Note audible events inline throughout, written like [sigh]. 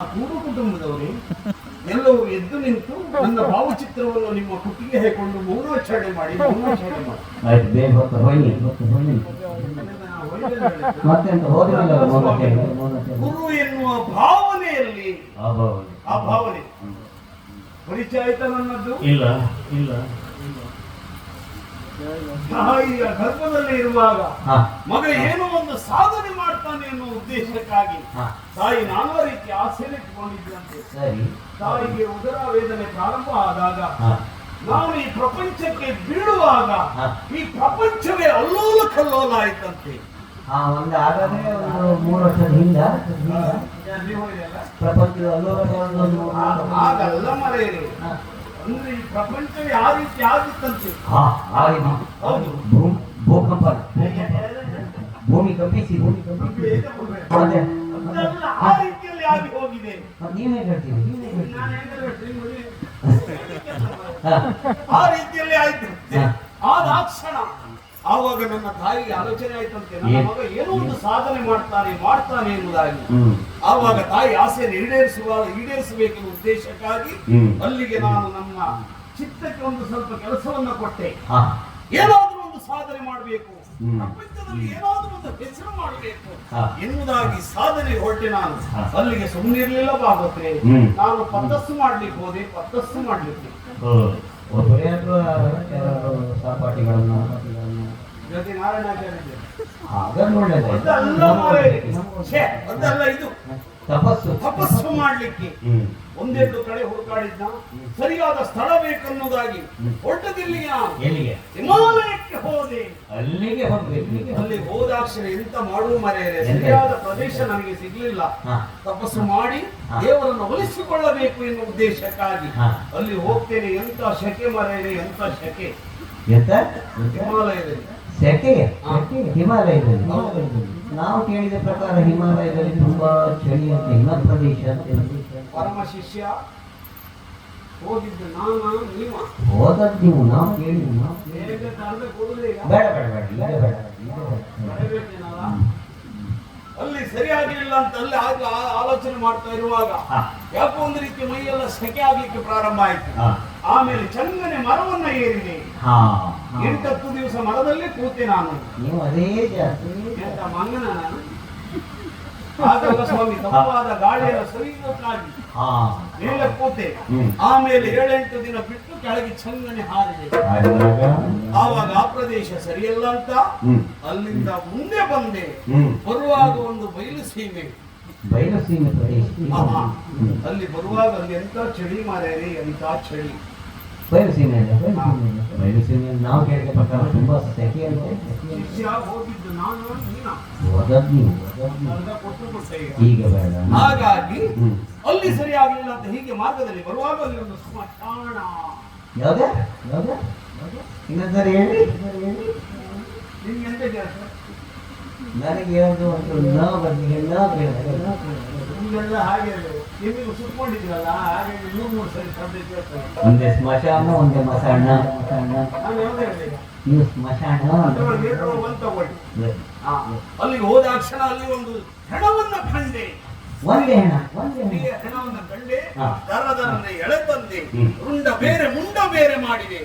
ಕೂಡು ಕುಟುಂಬದವರೇ ಎಲ್ಲರೂ ಎದ್ದು ನಿಂತು ನನ್ನ ಭಾವಚಿತ್ರವನ್ನು ನಿಮ್ಮ ಕುತ್ತಿಗೆ ಹಾಕೊಂಡು ಮೌನಾಚರಣೆ ಮಾಡಿ ಮೌನಾಚರಣೆ ಮಾಡಿ. ಆಯ್ತು ಬೇಗ ಹೊತ್ತು ಹೋಗಿ ಹೊತ್ತು ಹೋಗಿ. ಮತ್ತೆಂತ ಹೋದ್ರಲ್ಲ ಗುರು ಎನ್ನುವ ಭಾವನೆಯಲ್ಲಿ ಆ ಭಾವನೆ. ಆ ಭಾವನೆ. ಪರಿಚಯ ಆಯ್ತಾ ನನ್ನದ್ದು? ಇಲ್ಲ ಇಲ್ಲ. ತಾಯಿಯ ಗರ್ಭದಲ್ಲಿ ಇರುವಾಗ ಮಗ ಏನೋ ಒಂದು ಸಾಧನೆ ಮಾಡ್ತಾನೆ ಅನ್ನೋ ಉದ್ದೇಶಕ್ಕಾಗಿ ತಾಯಿ ನಾನಾ ರೀತಿ ಆಸೆಯನ್ನು ಇಟ್ಕೊಂಡಿದ್ದಂತೆ. ತಾಯಿಗೆ ಉದರ ವೇದನೆ ಪ್ರಾರಂಭ ಆದಾಗ ನಾವು ಈ ಪ್ರಪಂಚಕ್ಕೆ ಬೀಳುವಾಗ ಈ ಪ್ರಪಂಚವೇ ಅಲ್ಲೋಲ ಕಲ್ಲೋಲ ಆಯ್ತಂತೆ. ಆ ಒಂದು ಆಗಲೇ ಒಂದು ಮೂರು ವರ್ಷದ ಹಿಂದ ಪ್ರಪಂಚದ ಅಲ್ಲೋಲ ಕಲ್ಲೋಲ ಆಗಲ್ಲ ಮರೆಯಲ್ಲಿ. ಅಂದ್ರೆ ಈ ಪ್ರಪಂಚವೇ ಆ ರೀತಿ ಆಗಿತ್ತಂತೆ. ಹಾ ಆಗಿದೆ ಹೌದು. ಭೂ ಭೂಕಂಪ. ಭೂಮಿ. ಕಂಪಿಸಿ ಭೂಮಿ ಕಂಪಿಸಿ ಮತ್ತೆ? ಅದೆಲ್ಲ ಆ ರೀತಿಯಲ್ಲಿ ಆಗಿ ಹೋಗಿದೆ. ಮತ್ತೆ ನೀವೇ ಹೇಳ್ತೀರಿ ನೀವೇ ಹೇಳ್ತೀರಿ. ನಾನು [laughs] ಆ ರೀತಿಯಲ್ಲಿ ಆಯ್ತು. ಹಾ. ಆದ ಆ ಕ್ಷಣ ಆವಾಗ ನನ್ನ ತಾಯಿಗೆ ಆಲೋಚನೆ ಆಯ್ತಂತೆ ನನ್ನ? ಮಗ ಏನೋ ಒಂದು ಸಾಧನೆ ಮಾಡ್ತಾನೆ ಮಾಡ್ತಾನೆ ಎನ್ನುವುದಾಗಿ ಹ್ಮ್ ಆವಾಗ ತಾಯಿ ಆಸೆಯನ್ನು ಈಡೇರಿಸುವ ಈಡೇರಿಸಬೇಕೆಂಬ ಉದ್ದೇಶಕ್ಕಾಗಿ ಅಲ್ಲಿಗೆ ನಾನು ನಮ್ಮ ಚಿತ್ತಕ್ಕೆ ಒಂದು ಸ್ವಲ್ಪ ಕೆಲಸವನ್ನ ಕೊಟ್ಟೆ ಏನಾದರೂ ಒಂದು ಸಾಧನೆ ಮಾಡಬೇಕು. ಪ್ರಪಂಚದಲ್ಲಿ ಏನಾದ್ರೂ ಒಂದು ಹೆಸರು ಮಾಡಬೇಕು ಎಂಬುದಾಗಿ ಎನ್ನುವುದಾಗಿ ಸಾಧನೆ ಹೊರಟೆ ನಾನು ಅಲ್ಲಿಗೆ ಸುಮ್ಮನೆ ಇರಲಿಲ್ಲ ಬಾಗುತ್ತೆ ನಾನು ಪತ್ತಸ್ಸು ಮಾಡ್ಲಿಕ್ಕೆ ಹೋದೆ ಪತ್ತಸ್ಸು ಮಾಡ್ಲಿಕ್ಕೆ ಒಬ್ಬರೇ ಇದು. ತಪಸ್ಸು. ತಪಸ್ಸು ಮಾಡ್ಲಿಕ್ಕೆ. ಒಂದೆರಡು ಕಡೆ ಹುಡುಕಾಡಿದ್ನ. ಸರಿಯಾದ ಸ್ಥಳ ಬೇಕನ್ನುವುದಾಗಿ. ಹೊರಟದಿಲ್ಲಿಗೆ ಎಲ್ಲಿಗೆ? ಹಿಮಾಲಯಕ್ಕೆ ಹೋದೆ. ಅಲ್ಲಿಗೆ ಹೋಗ್ಬೇಕು ಅಲ್ಲಿ ಹೋದಾಕ್ಷಣ ಎಂತ ಮಾಡುವ ಮರೆಯರೆ ಸರಿಯಾದ ಪ್ರದೇಶ ನನಗೆ ಸಿಗ್ಲಿಲ್ಲ. ತಪಸ್ಸು ಮಾಡಿ. ದೇವರನ್ನು ಒಲಿಸಿಕೊಳ್ಳಬೇಕು ಎನ್ನುವ ಉದ್ದೇಶಕ್ಕಾಗಿ ಅಲ್ಲಿ ಹೋಗ್ತೇನೆ ಎಂತ ಶಕೆ ಮರೆಯರೆ ಎಂತ ಶಕೆ? ಎಂತ? ಹಿಮಾಲಯದಲ್ಲಿ. ಸೆಕೆ ಹಾ. ಹಿಮಾಲಯದಲ್ಲಿ ನಾವು ಕೇಳಿದ ಪ್ರಕಾರ ಹಿಮಾಲಯದಲ್ಲಿ ತುಂಬಾ ಚಳಿ ಅಂತ ಹಿಮ ಪ್ರದೇಶ. ಪರಮ ಶಿಷ್ಯ ಹೋಗಿದ್ದು ನಾನು ನೀವ ಹೋದದ್ದು ನೀವು ನಾವು ಕೇಳಿದ್ವಿ ನಾವು ಬೇಡ ಬೇಡ ಬೇಡ ಬೇಡ ಈಗ ಬೇಡ. ಇಲ್ಲ. ಅಲ್ಲಿ ಅಂತ ಅಲ್ಲಿ ಆಗ ಆಲೋಚನೆ ಮಾಡ್ತಾ ಇರುವಾಗ. ಯಾಕೋ ಒಂದು ರೀತಿ ಮೈಯೆಲ್ಲ ಸೆಕೆ ಆಗ್ಲಿಕ್ಕೆ ಪ್ರಾರಂಭ ಆಯ್ತು ಆಮೇಲೆ ಚಂದನೆ ಮರವನ್ನ ಏರಿದೆ. ಎಂಟತ್ತು ದಿವಸ ಮರದಲ್ಲಿ ಕೂತೆ ನಾನು. ನೀವು ಅದೇ ಎಂತ ಮಂಗನ ನಾನು? ಆಗಲ್ಲ ಸ್ವಾಮಿ ತಂಪಾದ ಗಾಳಿಯ ಸರಿಯಾಗಿ ಮೇಲೆ ಕೂತೆ. ಆಮೇಲೆ ಏಳೆಂಟು ದಿನ ಬಿಟ್ಟು ಕೆಳಗೆ ಚಂದನೆ ಹಾರಿದೆ. ಆವಾಗ ಆ ಪ್ರದೇಶ ಸರಿಯಲ್ಲ ಅಂತ? ಅಲ್ಲಿಂದ ಮುಂದೆ ಬಂದೆ. ಬರುವಾಗ ಒಂದು ಬಯಲು ಸೀಮೆ. ಬಯಲು ಸೀಮೆ ಅಲ್ಲಿ ಬರುವಾಗ ಅಲ್ಲಿ ಎಂತ ಚಳಿ ಮಾರೇರಿ ಎಂತ ಚಳಿ. ಬಯಲು ಸೀಮೆ ಇದೆ, ಬಯಲು ಸೀಮೆ ಇದೆ. ನಾವು ಕೇಳಿದ ಪ್ರಕಾರ ತುಂಬ ಸೆಕೆ ಅಂತೆ ಹೋದದ್ದು ನೀವು ಈಗ. ಬೇಡ. ಹಾಗಾಗಿ ಅಲ್ಲಿ ಅಲ್ಲಿ ಸರಿಯಾಗಲಿಲ್ಲ ಅಂತ ಹೀಗೆ ಮಾರ್ಗದಲ್ಲಿ ಬರುವಾಗ ಅಲ್ಲಿ ಒಂದು ಸ್ಮಶಾನ ಯಾವುದೇ? ಯಾವ್ದೇ? ಇನ್ನೊಂದ್ಸರಿ ಹೇಳಿ. ನಿಮ್ಗೆ ಎಂತ ನನಗೆ ಯಾವುದು ಒಂದು ನಾವು ಬಂದಿಗೆ ನ ಬೇಡ ನಿಮ್ಗೆಲ್ಲ ಹಾಗೆ ಒಂದೇ ಸ್ಮಶಾನ ಒಂದೇ ಮಸಾಣ? ನೀವು ಸ್ಮಶಾನ ಅಲ್ಲಿಗೆ ಎರಡು ಒಂದು ತಗೊಳ್ಳಿ ಒಂದೇ. ಹಾ. ಅಲ್ಲಿಗೆ ಹೋದಾಕ್ಷಣ ಅಲ್ಲಿ ಒಂದು ಹೆಣವನ್ನ ಕಂಡೆ ಒಂದೇ ಹೆಣ ಒಂದೇ ಕಂಡೆ. ಎಳೆ ತಂದೆ ಉಂಡ ರುಂಡ ಬೇರೆ ಮುಂಡ ಬೇರೆ ಮಾಡಿದೆ.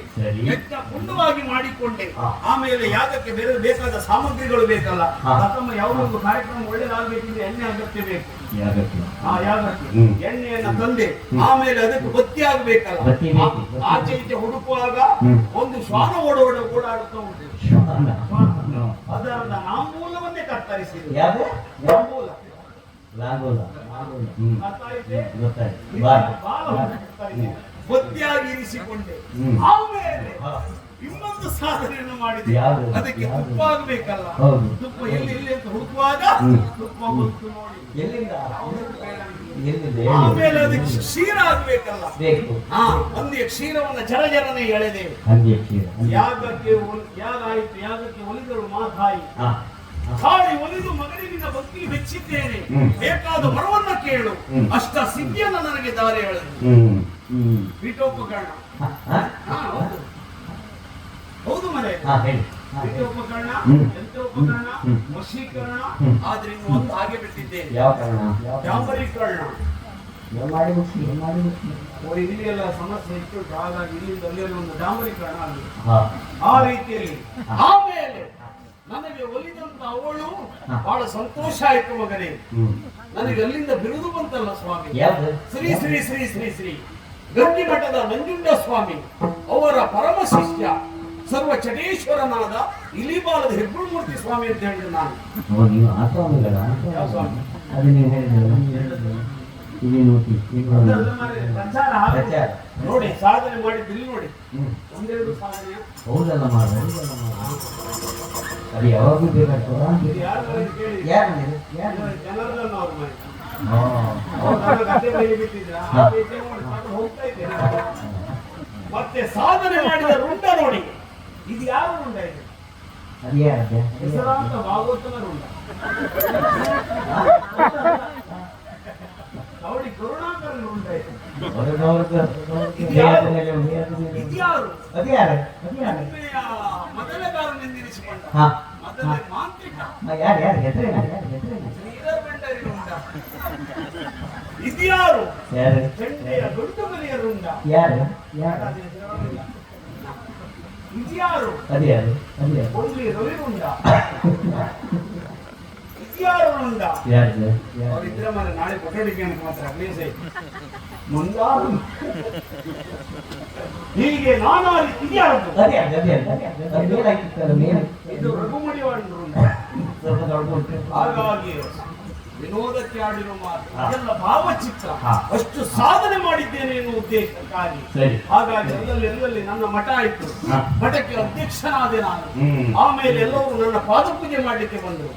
ಯಜ್ಞ ಪುಂಡವಾಗಿ ಮಾಡಿಕೊಂಡೆ. ಆಮೇಲೆ ಯಾಗಕ್ಕೆ ಬೇರೆ ಬೇಕಾದ ಸಾಮಗ್ರಿಗಳು ಬೇಕಲ್ಲ. ಪ್ರಥಮ ಯಾವುದೊಂದು ಕಾರ್ಯಕ್ರಮ ಒಳ್ಳೇದಾಗಬೇಕಿದ್ರೆ ಎಣ್ಣೆ ಅಗತ್ಯ ಬೇಕು. ಆ ಯಾಗಕ್ಕೆ. ಎಣ್ಣೆಯನ್ನ ತಂದೆ. ಆಮೇಲೆ ಅದಕ್ಕೆ ಬತ್ತಿ ಆಗ್ಬೇಕಲ್ಲ. ಆಚೆ ಈಚೆ ಹುಡುಕುವಾಗ ಒಂದು ಶ್ವಾನ ಓಡೋಡ ಓಡಾಡುತ್ತಾ ಉಂಟು. ಅದರ ನಾಮೂಲವನ್ನೇ ಕತ್ತರಿಸಿದೆ. ಗೊತ್ತಾಯ್ತೆ? ಬತ್ತಿಯಾಗಿ ಇರಿಸಿಕೊಂಡೆ ಆಮೇಲೆ ಇನ್ನೊಂದು ಸಾಧನೆಯನ್ನು ಮಾಡಿದೆ. ಅದಕ್ಕೆ? ತುಪ್ಪ ಆಗ್ಬೇಕಲ್ಲ ಹೌದು. ತುಪ್ಪ ಎಲ್ಲಿ ಎಲ್ಲಿ ಅಂತ ಹುಡುಕುವಾಗ ತುಪ್ಪ ಬಂತು ನೋಡಿ. ಎಲ್ಲಿಂದ. ಆಮೇಲೆ ಅದಕ್ಕೆ ಕ್ಷೀರ ಆಗ್ಬೇಕಲ್ಲ. ಬೇಕು. ಹಾ ಒಂದೇ ಕ್ಷೀರವನ್ನ ಜರ ಜರನೆ ಎಳೆದೆ. ಹಂಗೆ ಕ್ಷೀರ ಹಂಗೆ. ಯಾಗಕ್ಕೆ ಯಾಗ ಆಯ್ತು ಯಾಗಕ್ಕೆ ಒಲಿದರು ಮಾತಾಯಿ? ಹಾ. ಹಾ. ತಾಳಿ ಒಲಿದು ಮಗನಿಗಿಂತ ಭಕ್ತಿ ಮೆಚ್ಚಿದ್ದೇನೆ ಬೇಕಾದ ವರವನ್ನ ಕೇಳು. ಅಷ್ಟ ಸಿದ್ಧಿಯನ್ನ ನನಗೆ ದಾರಿ ಹೇಳಿದ್ರು ಪೀಠೋಪಕರಣ ಹೌದು. ಹೇಳಿ. ಪೀಠೋಪಕರಣ. ಯಂತ್ರೋಪಕರಣ. ವಶೀಕರಣ. ಆದ್ರೆ ಇನ್ನು ಒಂದು ಹಾಗೆ ಬಿಟ್ಟಿದ್ದೇನೆ? ಡಾಂಬರೀಕರಣ ಇಲ್ಲಿ ಎಲ್ಲ ಸಮಸ್ಯೆ ಇತ್ತು ಹಾಗಾಗಿ ಇಲ್ಲಿಂದ ಒಂದು ಡಾಂಬರೀಕರಣ ಆಗಿದೆ. ಆ ರೀತಿಯಲ್ಲಿ. ಆಮೇಲೆ ನನಗೆ ಒಲಿದಂತ ಅವಳು. ಬಹಳ ಸಂತೋಷ ಆಯ್ತು ಮಗನೇ. ನನಗೆ ಅಲ್ಲಿಂದ ಬಿರುದು ಬಂತಲ್ಲ ಸ್ವಾಮಿ. ಶ್ರೀ ಶ್ರೀ ಶ್ರೀ ಶ್ರೀ ಶ್ರೀ. ಗಂಡಿ ಮಠದ ನಂಜುಂಡ ಸ್ವಾಮಿ ಅವರ ಪರಮ ಶಿಷ್ಯ ಸರ್ವ ಚಟೇಶ್ವರನಾದ ಇಲಿಬಾಲದ ಹೆಗ್ಗುಳಮೂರ್ತಿ ಸ್ವಾಮಿ ಅಂತ ಹೇಳಿದ್ರು ನಾನು. ಇಲ್ಲಿ ನೋಡಿ ಪ್ರಚಾರ. ನೋಡಿ ಸಾಧನೆ ಮಾಡಿದ್ರಿ ನೋಡಿ. ಒಂದೆರಡು ಸಾಧನೆ ಹೌದಲ್ಲ ಮಾಡ ಹೌದಲ್ಲ ಮಾಡ ಅದು ಯಾವಾಗೂ ಬೇಕಾಗ್ತದ? ಯಾರು ಜನರನ್ನು. ಅವ್ರು ಮತ್ತೆ ಸಾಧನೆ ಮಾಡಿದ ರುಂಡ ನೋಡಿ. ಇದು ಯಾವ ರುಂಡ ಇದೆ? ಅದೇ ಅದೇ ಹೆಸರಾಂತ ಭಾಗವತನ ರುಂಡ ಇದ್ಯಾರು? ಯಾರು? ಚಂಡೆಯ ದೊಡ್ಡ ಮನೆಯ ರುಂಡ ಯಾರು? ಯಾರು? ಇದ್ಯಾರು? ಅದು ಅದು ಯಾರು? only [laughs] ಯಾರು ಅವರಿದ್ರೆ ಮನೆ ನಾಳೆ ಕೊಠಡಿಗೆ ಮಾತ್ರ ಪ್ಲೀಸ್ ಮುಂದಾರು. ಹೀಗೆ ನಾನು ರೀತಿ ಇದ್ಯಾರು ಅದು ಯಾರು ಅದು ಯಾರು ಅದು ಯಾರು? ಅದು ಮೇಲೆ ಹಾಕಿರ್ತಾರೆ ಮೇಲೆ ಇದು [laughs] ಉಂಟು. ಹಾಗಾಗಿ ವಿನೋದಕ್ಕೆ ಆಡಿರೋ ಮಾತು ಅದೆಲ್ಲ ಭಾವಚಿತ್ರ. ಅಷ್ಟು ಸಾಧನೆ ಮಾಡಿದ್ದೇನೆ ಎನ್ನುವ ಉದ್ದೇಶಕ್ಕಾಗಿ. ಹಾಗಾಗಿ ಎಲ್ಲೆಲ್ಲಲ್ಲಿ ಎಲ್ಲಲ್ಲಿ ನನ್ನ ಮಠ ಆಯ್ತು. ಮಠಕ್ಕೆ ಅಧ್ಯಕ್ಷನಾದೆ ನಾನು. ಆಮೇಲೆ ಎಲ್ಲರೂ ನನ್ನ ಪಾದಪೂಜೆ ಮಾಡಲಿಕ್ಕೆ ಬಂದರು.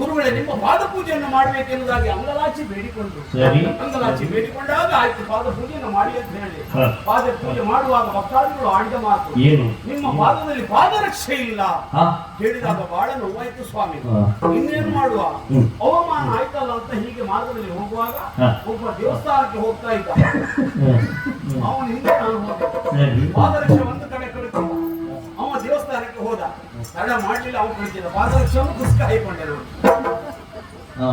ಗುರುಗಳೇ ನಿಮ್ಮ ಪಾದಪೂಜೆಯನ್ನು ಮಾಡಬೇಕೆನ್ನುವುದಾಗಿ ಅಂಗಲಾಚಿ ಬೇಡಿಕೊಂಡ್ರು ಸರಿ. ಅಂಗಲಾಚಿ ಬೇಡಿಕೊಂಡಾಗ ಆಯ್ತು ಪಾದಪೂಜೆಯನ್ನು ಮಾಡಿ ಅಂತ ಹೇಳಿ. ಪಾದ ಪೂಜೆ ಮಾಡುವಾಗ ಭಕ್ತಾದಿಗಳು ಆಡಿದ ಮಾತು ನಿಮ್ಮ ಪಾದದಲ್ಲಿ ಪಾದರಕ್ಷೆ ಇಲ್ಲ. ಹೇಳಿದಾಗ ಬಹಳ ನೋವಾಯ್ತು ಸ್ವಾಮಿ. ಇನ್ನೇನು ಮಾಡುವ. ಅವಮಾನ ಆಯ್ತಲ್ಲ ಅಂತ ಹೀಗೆ ಮಾರ್ಗದಲ್ಲಿ ಹೋಗುವಾಗ ಒಬ್ಬ ದೇವಸ್ಥಾನಕ್ಕೆ ಹೋಗ್ತಾ ಇದ್ದ. ಅವನ ಹಿಂದೆ ನಾನು ಪಾದರಕ್ಷ ಒಂದು ಕಡೆ ಕಡೆ ಅವ ದೇವಸ್ಥಾನಕ್ಕೆ ಹೋದ. ತಡ ಮಾಡ್ಲಿಲ್ಲ ಅವನು ಕಳಿಸಿದ. ಪಾದರಕ್ಷೆಯನ್ನು ಪುಸ್ತಕ ಹೈಕೊಂಡೆ ನಾನು ಹಾ.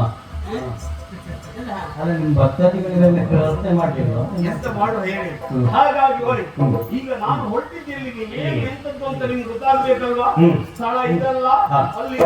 ಅಲ್ಲ ನಿಮ್ಮ ಭಕ್ತಾದಿಗಳಿಗೆ ವ್ಯವಸ್ಥೆ ಮಾಡ್ಲಿಲ್ವಾ? ಎಂತ ಮಾಡುವ ಹೇಳಿ. ಹಾಗಾಗಿ ಹೋಗಿ ಈಗ ನಾನು ಹೊರಟಿದ್ದೀನಿ ಎಂತದ್ದು ಅಂತ ನಿಮ್ಗೆ ಗೊತ್ತಾಗ್ಬೇಕಲ್ವಾ? ಸ್ಥಳ ಇದಲ್ಲ. ಅಲ್ಲಿ